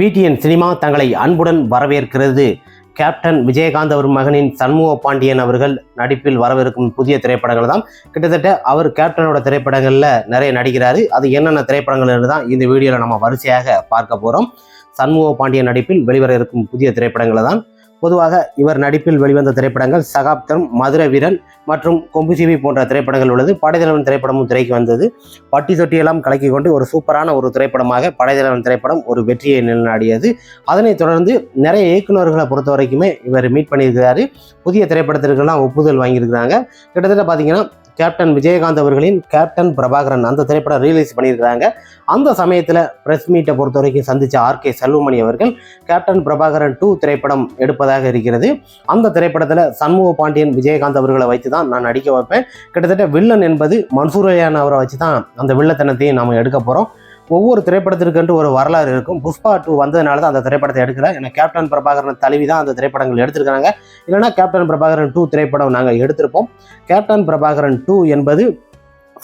PTN cinema தங்களை அன்புடன் வரவேற்கிறது. கேப்டன் விஜயகாந்த் அவர் மகனின் சண்முக பாண்டியன் அவர்கள் நடிப்பில் வரவிருக்கும் புதிய திரைப்படங்கள் தான். கிட்டத்தட்ட அவர் கேப்டனோட திரைப்படங்களில் நிறைய நடிக்கிறாரு. அது என்னென்ன திரைப்படங்கள்னு தான் இந்த வீடியோவில் நம்ம வரிசையாக பார்க்க போகிறோம் சண்முக பாண்டியன் நடிப்பில் வெளிவர இருக்கும் புதிய திரைப்படங்களை தான். பொதுவாக இவர் நடிப்பில் வெளிவந்த திரைப்படங்கள் சகாப்தம் மதுர வீரன் மற்றும் கொம்புசிவி போன்ற திரைப்படங்கள் உள்ளது. படைத்தலைவன் திரைப்படமும் திரைக்கு வந்தது. பட்டி தொட்டியெல்லாம் கலக்கி கொண்டு ஒரு சூப்பரான ஒரு திரைப்படமாக படைத்தலைவன் திரைப்படம் ஒரு வெற்றியை நிலநாடியது. அதனைத் தொடர்ந்து நிறைய இயக்குநர்களை பொறுத்த வரைக்குமே இவர் மீட் பண்ணியிருக்கிறாரு. புதிய திரைப்படத்திற்கெல்லாம் ஒப்புதல் வாங்கியிருக்கிறாங்க. கிட்டத்தட்ட பார்த்தீங்கன்னா கேப்டன் விஜயகாந்த் அவர்களின் கேப்டன் பிரபாகரன் அந்த திரைப்படம் ரிலீஸ் பண்ணியிருக்கிறாங்க. அந்த சமயத்தில் ப்ரெஸ் மீட்டை பொறுத்த வரைக்கும் சந்தித்த ஆர்கே செல்வமணி அவர்கள் கேப்டன் பிரபாகரன் டூ திரைப்படம் எடுப்பதாக இருக்கிறது. அந்த திரைப்படத்தில் சண்முக பாண்டியன் விஜயகாந்த் அவர்களை வைத்து தான் நான் நடிக்க வைப்பேன். கிட்டத்தட்ட வில்லன் என்பது மன்சூர் அவரை வச்சு தான் அந்த வில்லத்தனத்தையும் நாம் எடுக்க போகிறோம் ஒவ்வொரு திரைப்படத்திற்கென்று ஒரு வரலாறு இருக்கும். புஷ்பா டூ வந்ததுனால தான் அந்த திரைப்படத்தை எடுக்கல ஏன்னா கேப்டன் பிரபாகரன் தலைவி தான் அந்த திரைப்படங்கள் எடுத்திருக்காங்க இல்லைனா கேப்டன் பிரபாகரன் டூ திரைப்படம் நாங்கள் எடுத்திருப்போம். கேப்டன் பிரபாகரன் டூ என்பது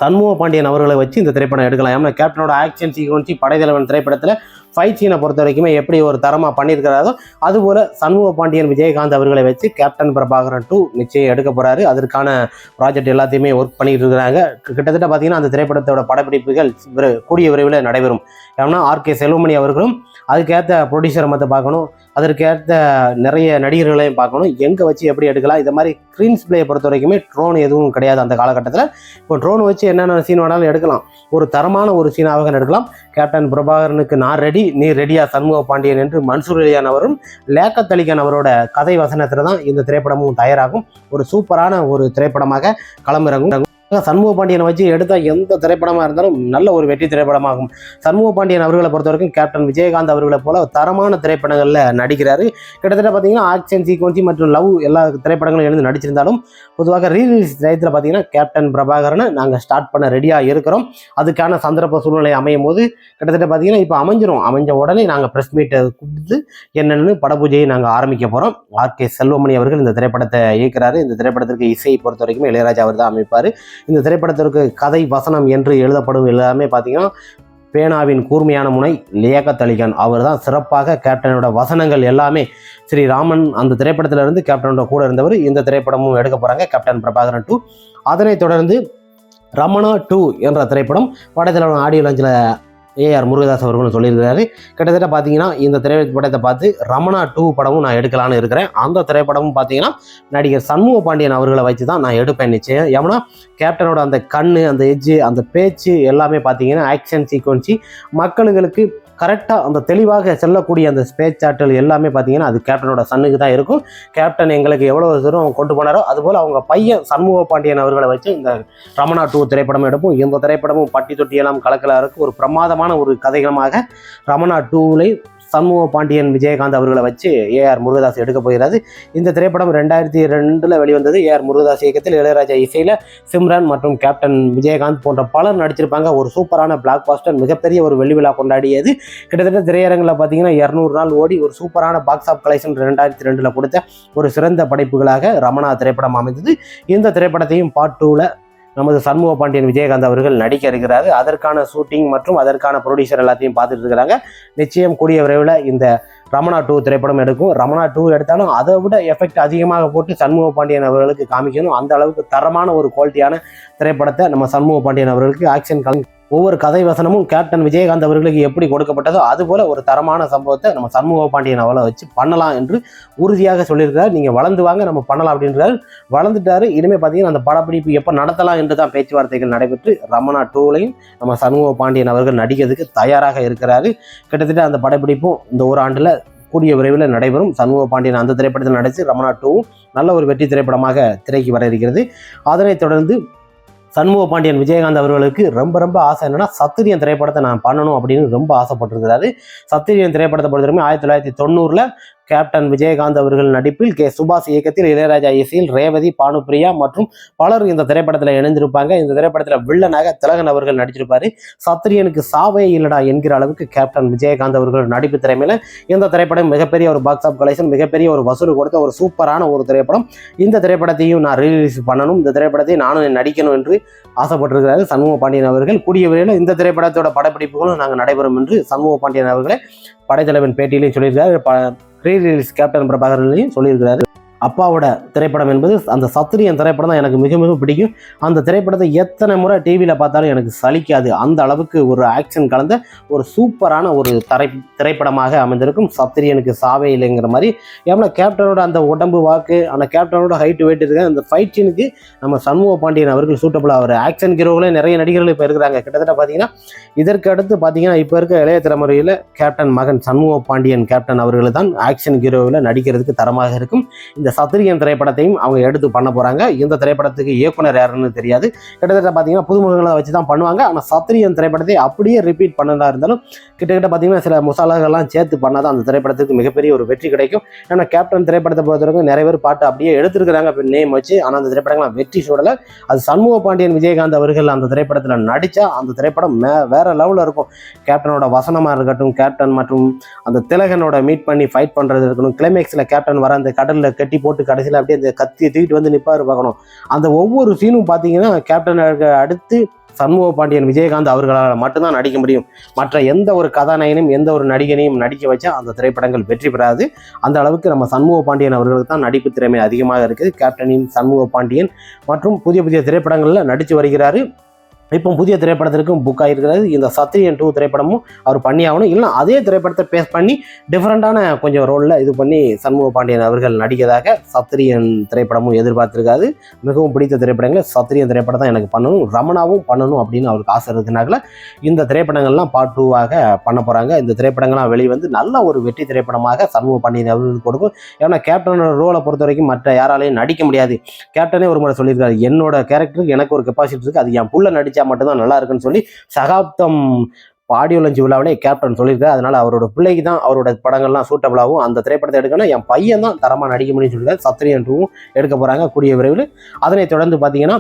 சண்முக பாண்டியன் அவர்களை வச்சு இந்த திரைப்படம் எடுக்கலாம். ஏன்னா கேப்டனோட ஆக்ஷன் சீக்வன்சி படைத்தலைவன் திரைப்படத்தில் ஃபைட் சீனை பொறுத்த வரைக்குமே எப்படி ஒரு தரமாக பண்ணியிருக்கிறாரோ அதுபோல் சண்முக பாண்டியன் விஜயகாந்த் அவர்களை வச்சு கேப்டன் பிரபாகரன் டூ நிச்சயம் எடுக்க போகிறாரு அதற்கான ப்ராஜெக்ட் எல்லாத்தையுமே ஒர்க் பண்ணிட்டு இருக்கிறாங்க. கிட்டத்தட்ட பார்த்தீங்கன்னா அந்த திரைப்படத்தோட படப்பிடிப்புகள் விரை- கூடிய விரைவில் நடைபெறும். ஏன்னா ஆர்கே செல்வமணி அவர்களும் அதுக்கேற்ற ப்ரொடியூசரை மற்ற பார்க்கணும். அதற்கேற்ற நிறைய நடிகர்களையும் பார்க்கணும். எங்கே வச்சு எப்படி எடுக்கலாம்? இது மாதிரி ஸ்க்ரீன்ஸ் பிளேயை பொறுத்த வரைக்குமே ட்ரோன் எதுவும் கிடையாது அந்த காலகட்டத்தில். இப்போ ட்ரோன் வச்சு என்னென்ன சீன் வேணாலும் எடுக்கலாம். ஒரு தரமான ஒரு சீனாக எடுக்கலாம். கேப்டன் பிரபாகரனுக்கு நான் ரெடி நீ ரெடியா சண்முக பாண்டியன் என்று மன்சூர் அலியான் அவரும் லேக்கத் அலிகான் அவரோட கதை வசனத்தில் தான் இந்த திரைப்படமும் தயாராகும். ஒரு சூப்பரான ஒரு திரைப்படமாக களமிறங்கும். சண்முக பாண்டியனை வச்சு எடுத்த எந்த திரைப்படமாக இருந்தாலும் நல்ல ஒரு வெற்றி திரைப்படமாகும். சண்முக பாண்டியன் அவர்களை பொறுத்த வரைக்கும் கேப்டன் விஜயகாந்த் அவர்களை போல தரமான திரைப்படங்களில் நடிக்கிறார். கிட்டத்தட்ட பார்த்தீங்கன்னா ஆக்ஷன் சீக்வன்சி மற்றும் லவ் எல்லா திரைப்படங்களும் எழுந்து நடிச்சிருந்தாலும் பொதுவாக ரீலீஸ் டயத்தில் பார்த்தீங்கன்னா கேப்டன் பிரபாகரனை நாங்கள் ஸ்டார்ட் பண்ண ரெடியாக இருக்கிறோம். அதுக்கான சந்தர்ப்ப சூழ்நிலை அமையும் போது கிட்டத்தட்ட பார்த்தீங்கன்னா இப்போ அமைஞ்சிரும். அமைஞ்ச உடனே நாங்கள் ப்ரெஸ் மீட்டை கூப்பிட்டு என்னென்னு படபூஜையை நாங்கள் ஆரம்பிக்க போகிறோம் ஆர்கே செல்வமணி அவர்கள் இந்த திரைப்படத்தை இயக்கிறாரு. இந்த திரைப்படத்திற்கு இசையை பொறுத்த வரைக்கும் இளையராஜா அவர் தான் அமைப்பார். இந்த திரைப்படத்திற்கு கதை வசனம் என்று எழுதப்படும் எல்லாமே பார்த்தீங்கன்னா பேனாவின் கூர்மையான முனை லியாக்கத் அலிகான். அவர் தான் சிறப்பாக கேப்டனோட வசனங்கள் எல்லாமே. ஸ்ரீ ராமன் அந்த திரைப்படத்திலிருந்து கேப்டனோட கூட இருந்தவர் இந்த திரைப்படமும் எடுக்க போகிறாங்க கேப்டன் பிரபாகரன் டூ அதனைத் தொடர்ந்து ரமணா டூ என்ற திரைப்படம் படத்தில் ஆடியோ லாஞ்சில் ஏஆர் முருகதாஸ் அவர்களும் சொல்லியிருக்கிறாரு. கிட்டத்தட்ட பார்த்தீங்கன்னா இந்த திரைப்படத்தை பார்த்து ரமணா டூ படமும் நான் எடுக்கலான்னு இருக்கிறேன். அந்த திரைப்படமும் பார்த்தீங்கன்னா நடிகர் சண்முக பாண்டியன் அவர்களை வச்சு தான் நான் எடுப்பேன் நிச்சயம். ஏன்னா கேப்டனோட அந்த கண் அந்த எஜ்ஜு அந்த பேச்சு எல்லாமே பார்த்தீங்கன்னா ஆக்ஷன் சீக்வன்சி மக்களுங்களுக்கு கரெக்டாக அந்த தெளிவாக செல்லக்கூடிய அந்த ஸ்பேஸ் சாட்டல் எல்லாமே பார்த்தீங்கன்னா அது கேப்டனோட சன்னுக்கு தான் இருக்கும். கேப்டன் எங்களுக்கு எவ்வளோ தூரம் கொண்டு போனாரோ அதுபோல் அவங்க பையன் சண்முக பாண்டியன் அவர்களை வச்சு இந்த ரமணா டூ திரைப்படம் எடுப்போம். இந்த திரைப்படமும் பட்டி தொட்டியெல்லாம் கலக்கலாருக்கு ஒரு பிரமாதமான ஒரு கதைகளமாக ரமணா டூவில் சண்முக பாண்டியன் விஜயகாந்த் அவர்களை வச்சு ஏஆர் முருகதாஸ் எடுக்க போகிறது இந்த திரைப்படம் ரெண்டாயிரத்தி ரெண்டில் வெளிவந்தது. ஏஆர் முருகதாஸ் இயக்கத்தில் இளையராஜா இசையில் சிம்ரன் மற்றும் கேப்டன் விஜயகாந்த் போன்ற பலர் நடிச்சிருப்பாங்க. ஒரு சூப்பரான பிளாக் பாஸ்டர் மிகப்பெரிய ஒரு வெள்ளி விழா கொண்டாடியது. கிட்டத்தட்ட திரையரங்கில் பார்த்தீங்கன்னா இரநூறு நாள் ஓடி ஒரு சூப்பரான பாக்ஸ் ஆஃப் கலெக்ஷன் ரெண்டாயிரத்தி ரெண்டில் கொடுத்த ஒரு சிறந்த படைப்புகளாக ரமணா திரைப்படம் அமைந்தது. இந்த திரைப்படத்தையும் பார்ட் டூவில் நமது சண்முக பாண்டியன் விஜயகாந்த் அவர்கள் நடிக்க இருக்கிறாரு அதற்கான ஷூட்டிங் மற்றும் அதற்கான ப்ரொடியூசர் எல்லாத்தையும் பார்த்துட்டு இருக்கிறாங்க. நிச்சயம் கூடிய விரைவில் இந்த ரமணா டூ திரைப்படம் எடுக்கும். ரமணா டூ எடுத்தாலும் அதை விட எஃபெக்ட் அதிகமாக போட்டு சண்முக பாண்டியன் அவர்களுக்கு காமிக்கணும். அந்த அளவுக்கு தரமான ஒரு குவாலிட்டியான திரைப்படத்தை நம்ம சண்முக பாண்டியன் அவர்களுக்கு ஆக்ஷன் கலந்து ஒவ்வொரு கதை வசனமும் கேப்டன் விஜயகாந்த் அவர்களுக்கு எப்படி கொடுக்கப்பட்டதோ அதுபோல ஒரு தரமான சம்பவத்தை நம்ம சண்முக பாண்டியன் அவளை வச்சு பண்ணலாம் என்று உறுதியாக சொல்லியிருக்கிறார். நீங்கள் வளர்ந்து வாங்க நம்ம பண்ணலாம் அப்படின்றார். வளர்ந்துட்டாரு. இனிமேல் பார்த்தீங்கன்னா அந்த படப்பிடிப்பு எப்போ நடத்தலாம் என்று தான் பேச்சுவார்த்தைகள் நடைபெற்று ரமணா டூலையும் நம்ம சண்முக பாண்டியன் அவர்கள் நடிக்கிறதுக்கு தயாராக இருக்கிறாரு. கிட்டத்தட்ட அந்த படப்பிடிப்பும் இந்த ஒரு ஆண்டில் கூடிய விரைவில் நடைபெறும். சண்முக பாண்டியன் அந்த திரைப்படத்தில் நடித்து ரமணா டூவும் நல்ல ஒரு வெற்றி திரைப்படமாக திரைக்கு வர இருக்கிறது. அதனைத் தொடர்ந்து சண்முக பாண்டியன் விஜயகாந்த் அவர்களுக்கு ரொம்ப ரொம்ப ஆசை என்னன்னா சத்திரியன் திரைப்படத்தை நான் பண்ணணும் அப்படின்னு ரொம்ப ஆசைப்பட்டிருக்கிறாரு. சத்திரியன் திரைப்படத்தை பொறுத்தவரைக்கும் ஆயிரத்தி தொள்ளாயிரத்தி தொண்ணூறில் கேப்டன் விஜயகாந்த் அவர்கள் நடிப்பில் கே. சுபாஷ் இயக்கத்தில் இளையராஜா இசையில் ரேவதி பானுப்பிரியா மற்றும் பலர் இந்த திரைப்படத்தில் இணைந்திருப்பாங்க. இந்த திரைப்படத்தில் வில்லனாக திலகன் அவர்கள் நடிச்சிருப்பாரு. சத்திரியனுக்கு சாவே இல்லடா என்கிற அளவுக்கு கேப்டன் விஜயகாந்த் அவர்கள் நடிப்பு திறமையில இந்த திரைப்படம் மிகப்பெரிய ஒரு பாக்ஸ் ஆஃப் கலெக்ஷன் மிகப்பெரிய ஒரு வசூல் கொடுத்த ஒரு சூப்பரான ஒரு திரைப்படம். இந்த திரைப்படத்தையும் நான் ரிலீஸ் பண்ணணும். இந்த திரைப்படத்தை நானும் நடிக்கணும் என்று ஆசைப்பட்டிருக்கிறாரு சண்முக பாண்டியன் அவர்கள். கூடிய விரைவில் இந்த திரைப்படத்தோட படப்பிடிப்புகளும் நாங்கள் நடைபெறும் என்று சண்முக பாண்டியன் அவர்களே படைத்தலைவன் பேட்டியிலையும் சொல்லியிருக்காரு. ப்ரீ ரிலீஸ் கேப்டன் பிரபாகரன்லையும் சொல்லியிருக்கிறாரு. அப்பாவோட திரைப்படம் என்பது அந்த சத்திரியன் திரைப்படம் தான் எனக்கு மிக மிக பிடிக்கும். அந்த திரைப்படத்தை எத்தனை முறை டிவியில் பார்த்தாலும் எனக்கு சலிக்காது. அந்த அளவுக்கு ஒரு ஆக்ஷன் கலந்த ஒரு சூப்பரான ஒரு திரை திரைப்படமாக அமைந்திருக்கும் சத்திரியனுக்கு சாவே இல்லைங்கிற மாதிரி. ஏன்னா கேப்டனோட அந்த உடம்பு வாக்கு அந்த கேப்டனோட ஹைட் வெயிட் இருக்க. அந்த ஃபைட் சீனுக்கு நம்ம சண்முக பாண்டியன் அவர்கள் சூட்டபுளாக அவர் ஆக்ஷன் ஹீரோகளே நிறைய நடிகர்கள் இப்போ இருக்கிறாங்க. கிட்டத்தட்ட பார்த்தீங்கன்னா இதற்கு அடுத்து பார்த்தீங்கன்னா இப்போ இருக்க இளைய தலைமுறையில் கேப்டன் மகன் சண்முக பாண்டியன் கேப்டன் அவர்கள் தான் ஆக்ஷன் ஹீரோவில் நடிக்கிறதுக்கு தரமாக இருக்கும். இந்த இந்த சத்திரியன் திரைப்படத்தையும் அவங்க எடுத்து பண்ண போகிறாங்க இந்த திரைப்படத்துக்கு இயக்குனர் யாருன்னு தெரியாது. கிட்டத்தட்ட பார்த்தீங்கன்னா புதுமுகங்களை வச்சு தான் பண்ணுவாங்க. ஆனால் சத்திரியன் திரைப்படத்தை அப்படியே ரிப்பீட் பண்ணதாக இருந்தாலும் கிட்டத்தட்ட பார்த்தீங்கன்னா சில மசாலாக்கள்லாம் சேர்த்து பண்ணாதான் அந்த திரைப்படத்துக்கு மிகப்பெரிய ஒரு வெற்றி கிடைக்கும். ஏன்னா கேப்டன் திரைப்படத்தை பொறுத்தவரைக்கும் நிறைய பேர் பாட்டு அப்படியே எடுத்திருக்கிறாங்க. நேம் வச்சு. ஆனால் அந்த திரைப்படங்கள்லாம் வெற்றி சூடலை. அது சண்முக பாண்டியன் விஜயகாந்த் அவர்கள் அந்த திரைப்படத்தில் நடித்தா அந்த திரைப்படம் மே வேற லெவலில் இருக்கும். கேப்டனோட வசனமாக இருக்கட்டும் கேப்டன் மற்றும் அந்த திலகனோட மீட் பண்ணி ஃபைட் பண்ணுறது இருக்கணும் கிளைமேக்ஸில் கேப்டன் வர அந்த கடலில் கட்டி போட்டு கடைசியில் அப்படியே அந்த கத்தியை தூக்கிட்டு வந்து நிற்பாரு பார்க்கணும். அந்த ஒவ்வொரு சீனும் பார்த்தீங்கன்னா கேப்டன் அடுத்து சண்முக பாண்டியன் விஜயகாந்த் அவர்களால் மட்டும்தான் நடிக்க முடியும். மற்ற எந்த ஒரு கதாநாயகனையும் எந்த ஒரு நடிகனையும் நடிக்க வச்சா அந்த திரைப்படங்கள் வெற்றி பெறாது. அந்த அளவுக்கு நம்ம சண்முக பாண்டியன் அவர்களுக்கு தான் நடிப்பு திறமை அதிகமாக இருக்குது. கேப்டனின் சண்முக பாண்டியன் மற்றும் புதிய புதிய திரைப்படங்களில் நடித்து வருகிறாரு. இப்போ புதிய திரைப்படத்திற்கும் புக் ஆகிருக்கிறது இந்த சத்ரியன் டூ திரைப்படமும் அவர் பண்ணி ஆகணும் இல்லை அதே திரைப்படத்தை பேஸ் பண்ணி டிஃப்ரெண்ட்டான கொஞ்சம் ரோலில் இது பண்ணி சண்முக பாண்டியன் அவர்கள் நடிக்கிறதாக சத்ரியன் திரைப்படமும் எதிர்பார்த்திருக்காது. மிகவும் பிடித்த திரைப்படங்கள் சத்ரியன் திரைப்படம் தான் எனக்கு பண்ணணும். ரமணாவும் பண்ணணும் அப்படின்னு அவருக்கு ஆசை இருக்குனால இந்த திரைப்படங்கள்லாம் பார்ட் டூவாக பண்ண போகிறாங்க இந்த திரைப்படங்கள்லாம் வெளிவந்து நல்ல ஒரு வெற்றி திரைப்படமாக சண்முக பாண்டியன் அவர்களுக்கு கொடுக்கும். ஏன்னா கேப்டனோட ரோலை பொறுத்த வரைக்கும் மற்ற யாராலையும் நடிக்க முடியாது. கேப்டனே ஒரு முறை சொல்லியிருக்காரு என்னோட கேரக்டருக்கு எனக்கு ஒரு கெப்பாசிட்டி இருக்குது அது என் புள்ள நடித்தா மட்டும்தான் நல்லா இருக்குன்னு சொல்லி சகாப்தம் பாடியோலஞ்சி விழாவிலே கேப்டன் சொல்லியிருக்காரு. அதனால அவரோட பிள்ளைக்கு தான் அவரோட படங்கள்லாம் சூட்டபிளாகவும் அந்த திரைப்படத்தை எடுக்கணும். என் பையன் தான் தரமாக நடிக்க முடியும்னு சொல்லியிருக்காரு. சத்திரியன் டூவும் எடுக்க போகிறாங்க கூடிய விரைவில். அதனைத் தொடர்ந்து பார்த்தீங்கன்னா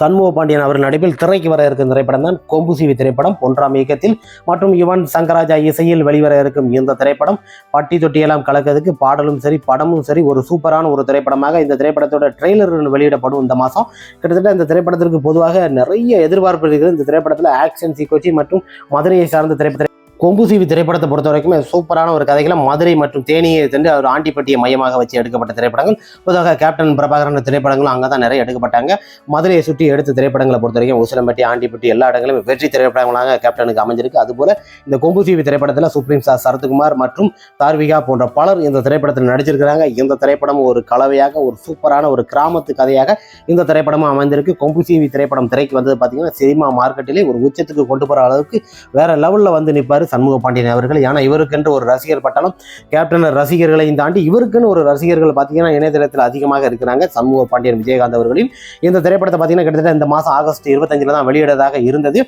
சண்முக பாண்டியன் அவர் நடிப்பில் திரைக்கு வர இருக்கும் திரைப்படம் தான் கொம்புசிவி திரைப்படம் ஒன்றாம் இயக்கத்தில் மற்றும் யுவன் சங்கராஜா இசையில் வெளிவர இருக்கும் இந்த திரைப்படம். பட்டி தொட்டியெல்லாம் கலக்கிறதுக்கு பாடலும் சரி படமும் சரி ஒரு சூப்பரான ஒரு திரைப்படமாக இந்த திரைப்படத்தோட ட்ரெய்லர் வெளியிடப்படும் இந்த மாதம். கிட்டத்தட்ட இந்த திரைப்படத்திற்கு பொதுவாக நிறைய எதிர்பார்ப்பு இருக்கிறது. இந்த திரைப்படத்தில் ஆக்ஷன் சீக்வன்சி மற்றும் மதுரையை சார்ந்த திரைப்பட கொம்புசீவி திரைப்படத்தை பொறுத்த வரைக்கும் சூப்பரான ஒரு கதைகளை மதுரை மற்றும் தேனியை சென்று அவர் ஆண்டிப்பட்டியை மையமாக வச்சு எடுக்கப்பட்ட திரைப்படங்கள். பொதுவாக கேப்டன் பிரபாகரன் திரைப்படங்களும் அங்கே தான் நிறைய எடுக்கப்பட்டாங்க. மதுரையை சுற்றி எடுத்த திரைப்படங்களை பொறுத்த வரைக்கும் உசிலம்பட்டி ஆண்டிப்பட்டி எல்லா இடங்களும் வெற்றி திரைப்படங்களாக கேப்டனுக்கு அமைஞ்சிருக்கு. அதுபோல இந்த கொம்புசிவி திரைப்படத்தில் சுப்ரீம் சார் சரத்குமார் மற்றும் தார்விகா போன்ற பலர் இந்த திரைப்படத்தில் நடிச்சிருக்கிறாங்க. இந்த திரைப்படம் ஒரு கலவையாக ஒரு சூப்பரான ஒரு கிராமத்து கதையாக இந்த திரைப்படமும் அமைந்திருக்கு. கொம்புசீவி திரைப்படம் திரைக்கு வந்தது பார்த்தீங்கன்னா சினிமா மார்க்கெட்டிலே ஒரு உச்சத்துக்கு கொண்டு போகிற அளவுக்கு வேற லெவலில் வந்து நிற்பார் சண்முக பாண்டியன் அவர்கள். ஏன்னா இவருக்கென்று ஒரு ரசிகர் பட்டாலும் கேப்டன் ரசிகர்களையும் தாண்டி இவருக்குன்னு ஒரு ரசிகர்கள் பார்த்தீங்கன்னா இணையதளத்தில் அதிகமாக இருக்கிறாங்க சண்முக பாண்டியன் விஜயகாந்த் அவர்களின். இந்த திரைப்படத்தை பார்த்தீங்கன்னா கிட்டத்தட்ட இந்த மாதம் ஆகஸ்ட் இருபத்தஞ்சில் தான் வெளியிடதாக இருந்தது.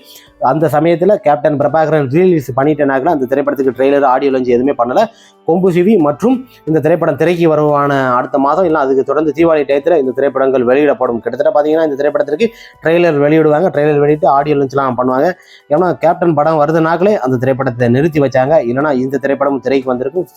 அந்த சமயத்தில் கேப்டன் பிரபாகரன் ரீலீஸ் பண்ணிட்டேனாக்கல அந்த திரைப்படத்துக்கு ட்ரெய்லர் ஆடியோ லஞ்ச் எதுவுமே பண்ணலை. கொம்பு சிவி மற்றும் இந்த திரைப்படம் திரைக்கு வருவான அடுத்த மாதம் இல்லை அதுக்கு தொடர்ந்து தீபாவளி டயத்தில் இந்த திரைப்படங்கள் வெளியிடப்படும். கிட்டத்தட்ட பார்த்தீங்கன்னா இந்த திரைப்படத்திற்கு ட்ரெய்லர் வெளியிடுவாங்க. ட்ரெய்லர் வெளியிட்டு ஆடியோ லஞ்ச்லாம் பண்ணுவாங்க. ஏன்னா கேப்டன் படம் வருதுனாக்களே அந்த திரைப்படம் திரைப்படத்தை நிறுத்தி வச்சாங்க. இல்லைனா இந்த திரைப்படம் திரைக்கு வந்திருக்கும்.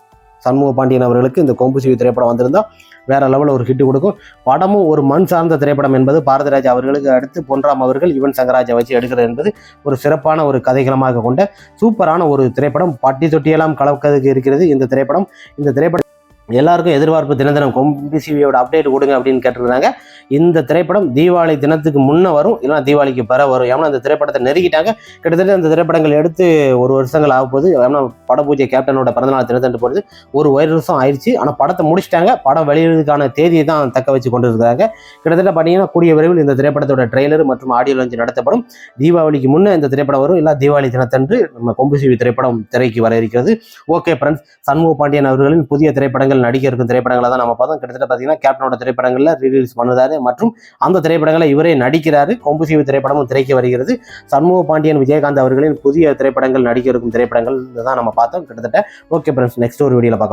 சண்முக பாண்டியன் அவர்களுக்கு இந்த கொம்பு சிவி திரைப்படம் வந்திருந்தால் வேற லெவலில் ஒரு ஹிட் கொடுக்கும். படமும் ஒரு மண் சார்ந்த திரைப்படம் என்பது பாரதிராஜ் அவர்களுக்கு அடுத்து பொன்ராம் அவர்கள் யுவன் சங்கராஜை வச்சு எடுக்கிறது என்பது ஒரு சிறப்பான ஒரு கதைகளமாக கொண்ட சூப்பரான ஒரு திரைப்படம். பட்டி தொட்டியெல்லாம் கலக்கிறதுக்கு இருக்கிறது இந்த திரைப்படம். இந்த திரைப்படம் எல்லாருக்கும் எதிர்பார்ப்பு தினம் தினம் கொம்பிசிவியோட அப்டேட் கொடுங்க அப்படின்னு கேட்டிருந்தாங்க. இந்த திரைப்படம் தீபாவளி தினத்துக்கு முன்னே வரும். இல்லைனா தீபாவளிக்கு பிற வரும். ஏன்னா அந்த திரைப்படத்தை நெருக்கிட்டாங்க. கிட்டத்தட்ட அந்த திரைப்படங்கள் எடுத்து ஒரு வருஷங்கள் ஆக போகுது. ஏன்னா படப்பூஜை கேப்டனோட பிறந்தநாள் தினத்தண்டு போகிறது ஒரு வருஷம் ஆயிடுச்சு. ஆனால் படத்தை முடிச்சிட்டாங்க. படம் வெளியிடுறதுக்கான தேதியை தான் தக்க வச்சு கொண்டு இருக்காங்க கிட்டத்தட்ட பார்த்தீங்கன்னா கூடிய விரைவில் இந்த திரைப்படத்தோட ட்ரெய்லர் மற்றும் ஆடியோ லான்ச் நடத்தப்படும். தீபாவளிக்கு முன்னே இந்த திரைப்படம் வரும். இல்லை தீபாவளி தினத்தன்று நம்ம கொம்புசிவி திரைப்படம் திரைக்கு வர இருக்கிறது. ஓகே ஃப்ரெண்ட்ஸ் சண்முக பாண்டியன் அவர்களின் புதிய திரைப்படங்கள் நடிக்க இருக்கும் திரைப்படங்களை தான் நம்ம பார்த்தோம். கிட்டத்தட்ட பார்த்தீங்கன்னா கேப்டனோட திரைப்படங்களில் ரிலீஸ் பண்ணுறாரு. மற்றும் அந்த திரைப்படங்களை இவரே நடிக்கிறாரு. கொம்பு சீவு திரைப்படமும் திரைக்கு வருகிறது. சண்முக பாண்டியன் விஜயகாந்த் அவர்களின் புதிய திரைப்படங்கள் நடிக்க இருக்கும் திரைப்படங்கள் தான் நம்ம பார்த்தோம். கிட்டத்தட்ட ஓகே ஃப்ரெண்ட்ஸ் நெக்ஸ்ட் ஒரு வீடியோவில் பார்க்கலாம்.